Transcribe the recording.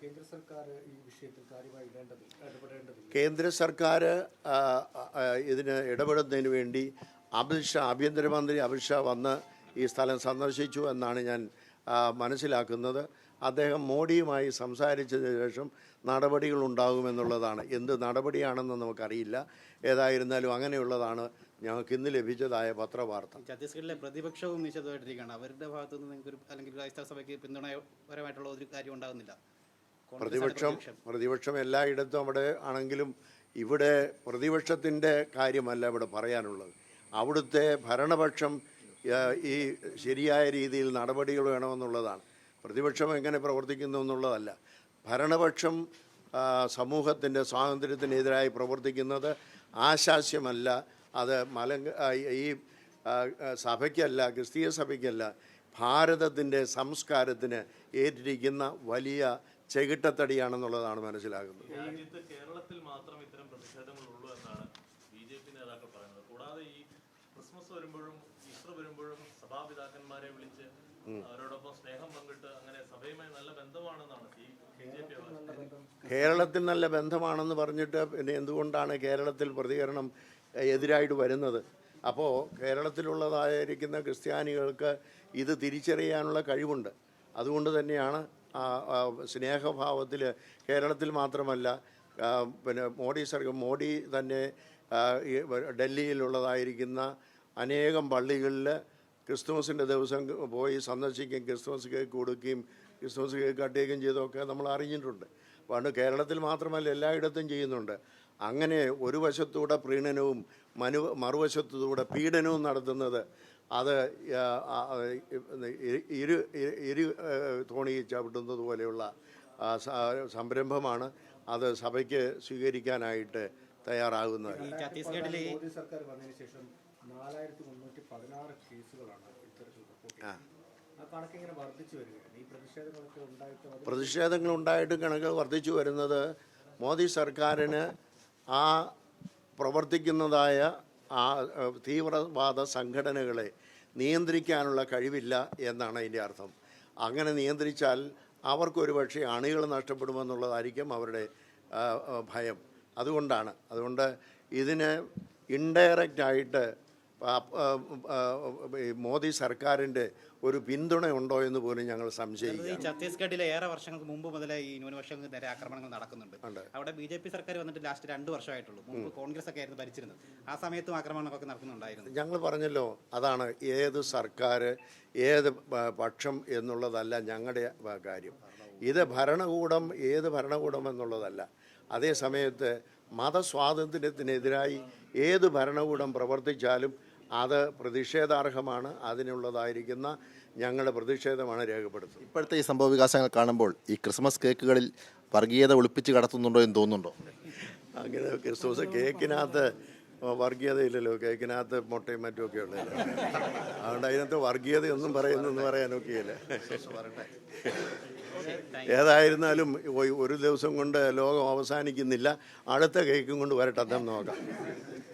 കേന്ദ്ര സർക്കാർ ഈ വിഷയത്തിൽ കാര്യമായി ഇടേണ്ടത് കേന്ദ്ര സർക്കാർ ആ, ആ, ഇതിന് ഇടപെടുന്നതിന് വേണ്ടി അമിത്ഷാ ആഭ്യന്തരമന്ത്രി അമിത്ഷാ വന്ന് ഈ സ്ഥലം സന്ദർശിച്ചു എന്നാണ് ഞാൻ മനസ്സിലാക്കുന്നത്. അദ്ദേഹം മോഡിയുമായി സംസാരിച്ചതിന് ശേഷം നടപടികൾ ഉണ്ടാകുമെന്നുള്ളതാണ്. എന്ത് നടപടിയാണെന്ന് നമുക്കറിയില്ല. ഏതായിരുന്നാലും അങ്ങനെയുള്ളതാണ് ഞങ്ങൾക്ക് ഇന്ന് ലഭിച്ചതായ പത്രവാർത്ത. ഛത്തീസ്ഗഡിലെ പ്രതിപക്ഷവും നിശ്ചിതമായിട്ടിരിക്കുകയാണ്. അവരുടെ ഭാഗത്തു നിന്ന് നിങ്ങൾക്ക് അല്ലെങ്കിൽ ക്രൈസ്തവ സഭയ്ക്ക് പിന്തുണപരമായിട്ടുള്ള ഒരു കാര്യം ഉണ്ടാകുന്നില്ല. പ്രതിപക്ഷം. പ്രതിപക്ഷം എല്ലായിടത്തും അവിടെ ആണെങ്കിലും ഇവിടെ പ്രതിപക്ഷത്തിന്റെ കാര്യമല്ല ഇവിടെ പറയാനുള്ളത്. അവിടുത്തെ ഭരണപക്ഷം ഈ ശരിയായ രീതിയിൽ നടപടികൾ വേണമെന്നുള്ളതാണ്. പ്രതിപക്ഷം എങ്ങനെ പ്രവർത്തിക്കുന്നു എന്നുള്ളതല്ല. ഭരണപക്ഷം സമൂഹത്തിന്റെ സ്വാതന്ത്ര്യത്തിനെതിരായി പ്രവർത്തിക്കുന്നത് ആശാസ്യമല്ല. അത് മല ഈ സഭയ്ക്കല്ല ക്രിസ്തീയ സഭയ്ക്കല്ല. ഭാരതത്തിന്റെ സംസ്കാരത്തിന് ഏറ്റിരിക്കുന്ന വലിയ ചെകിട്ടത്തടിയാണെന്നുള്ളതാണ് മനസ്സിലാകുന്നത്. കേരളത്തിൽ മാത്രം ഇത്തരം പ്രതിഷേധങ്ങളുള്ളൂ എന്നാണ് ബി ജെ പി നേതാക്കൾ പറയുന്നത്. കൂടാതെ ഈ ക്രിസ്മസ് വരുമ്പോഴും ഈസ്റ്റർ വരുമ്പോഴും സഭാപിതാക്കന്മാരെ വിളിച്ച് അവരോടൊപ്പം സ്നേഹം പങ്കിട്ട് അങ്ങനെ സഭയുമായി നല്ല ബന്ധമാണെന്നാണ് ഈ കെ ജെ പി കേരളത്തിൽ നല്ല ബന്ധമാണെന്ന് പറഞ്ഞിട്ട് പിന്നെ എന്തുകൊണ്ടാണ് കേരളത്തിൽ പ്രതികരണം എതിരായിട്ട് വരുന്നത്? അപ്പോൾ കേരളത്തിലുള്ളതായിരിക്കുന്ന ക്രിസ്ത്യാനികൾക്ക് ഇത് തിരിച്ചറിയാനുള്ള കഴിവുണ്ട്. അതുകൊണ്ട് തന്നെയാണ് സ്നേഹഭാവത്തിൽ കേരളത്തിൽ മാത്രമല്ല പിന്നെ മോഡി സർക്കാർ മോഡി തന്നെ ഡൽഹിയിലുള്ളതായിരിക്കുന്ന അനേകം പള്ളികളിൽ ക്രിസ്തുമസിന്റെ ദിവസം പോയി സന്ദർശിക്കുകയും ക്രിസ്തുമസ് കേക്ക് കൊടുക്കുകയും ക്രിസ്തുമസ് കേക്ക് കട്ടുകയും ചെയ്തൊക്കെ നമ്മൾ അറിഞ്ഞിട്ടുണ്ട് പണ്ട് കേരളത്തിൽ മാത്രമല്ല എല്ലായിടത്തും ചെയ്യുന്നുണ്ട് അങ്ങനെ ഒരു വശത്തൂടെ പ്രീണനവും മനു മറുവശത്തൂടെ പീഡനവും നടത്തുന്നത് അത് ഇരു- ഇരു തോണി ചവിട്ടുന്നത് പോലെയുള്ള സംരംഭമാണ് അത് സഭയ്ക്ക് സ്വീകരിക്കാനായിട്ട് തയ്യാറാകുന്നത്. ഛത്തീസ്ഗഡിലെ മോദി സർക്കാർ വന്നതിന് ശേഷം നാലായിരത്തി മുന്നൂറ്റി പതിനാറ് കേസുകളാണ് ഇത്തരത്തിൽ പ്രതിഷേധങ്ങൾ ഉണ്ടായിട്ടും കണക്ക് ഇങ്ങനെ വർദ്ധിച്ചു വരികയാണ്. ഈ പ്രതിഷേധങ്ങളൊക്കെ ഉണ്ടായിട്ട് അത് പ്രതിഷേധങ്ങൾ ഉണ്ടായിട്ട് കണക്കുകൾ വർദ്ധിച്ചു വരുന്നത് മോദി സർക്കാരിന് ആ പ്രവർത്തിക്കുന്നതായ ആ തീവ്രവാദ സംഘടനകളെ നിയന്ത്രിക്കാനുള്ള കഴിവില്ല എന്നാണ് അതിന്റെ അർത്ഥം. അങ്ങനെ നിയന്ത്രിച്ചാൽ അവർക്കൊരു പക്ഷേ അണികൾ നഷ്ടപ്പെടുമെന്നുള്ളതായിരിക്കും അവരുടെ ഭയം. അതുകൊണ്ടാണ്. അതുകൊണ്ട് ഇതിന് ഇൻഡയറക്റ്റായിട്ട് മോദി സർക്കാരിന്റെ ഒരു പിന്തുണ ഉണ്ടോ എന്ന് പോലും ഞങ്ങൾ സംശയിക്കും ഈ ഛത്തീസ്ഗഡിലെ ഏറെ വർഷങ്ങൾക്ക് മുമ്പ് മുതലേ ഈ ന്യൂനപക്ഷങ്ങൾക്ക് നേരെ ആക്രമണങ്ങൾ നടക്കുന്നുണ്ട്. അവിടെ ബി ജെ പി സർക്കാർ വന്നിട്ട് ലാസ്റ്റ് രണ്ട് വർഷമായിട്ടുള്ളൂ. മുമ്പ് കോൺഗ്രസ് ഒക്കെ ആയിരുന്നു ഭരിച്ചിരുന്നത്. ആ സമയത്തും ആക്രമണങ്ങളൊക്കെ നടക്കുന്നുണ്ടായിരുന്നു. ഞങ്ങൾ പറഞ്ഞല്ലോ അതാണ് ഏത് സർക്കാർ ഏത് പക്ഷം എന്നുള്ളതല്ല ഞങ്ങളുടെ കാര്യം. ഇത് ഭരണകൂടം ഏത് ഭരണകൂടം എന്നുള്ളതല്ല. അതേസമയത്ത് മതസ്വാതന്ത്ര്യത്തിനെതിരായി ഏത് ഭരണകൂടം പ്രവർത്തിച്ചാലും അത് പ്രതിഷേധാർഹമാണ്. അതിനുള്ളതായിരിക്കുന്ന ഞങ്ങളുടെ പ്രതിഷേധമാണ് രേഖപ്പെടുത്തുന്നത്. ഇപ്പോഴത്തെ ഈ സംഭവ വികാസങ്ങൾ കാണുമ്പോൾ ഈ ക്രിസ്മസ് കേക്കുകളിൽ വർഗീയത ഒളിപ്പിച്ച് കടത്തുന്നുണ്ടോ എന്ന് തോന്നുന്നുണ്ടോ? അങ്ങനെ ക്രിസ്മസ് കേക്കിനകത്ത് വർഗീയതയില്ലല്ലോ. കേക്കിനകത്ത് മുട്ടയും മറ്റുമൊക്കെ ഉള്ളതല്ലോ. അതുകൊണ്ട് അതിനകത്ത് വർഗീയതയൊന്നും പറയുന്നെന്ന് പറയാനൊക്കെയില്ല. ഏതായിരുന്നാലും ഒരു ദിവസം കൊണ്ട് ലോകം അവസാനിക്കുന്നില്ല. അടുത്ത കേക്കും കൊണ്ട് വരട്ടെ നോക്കാം.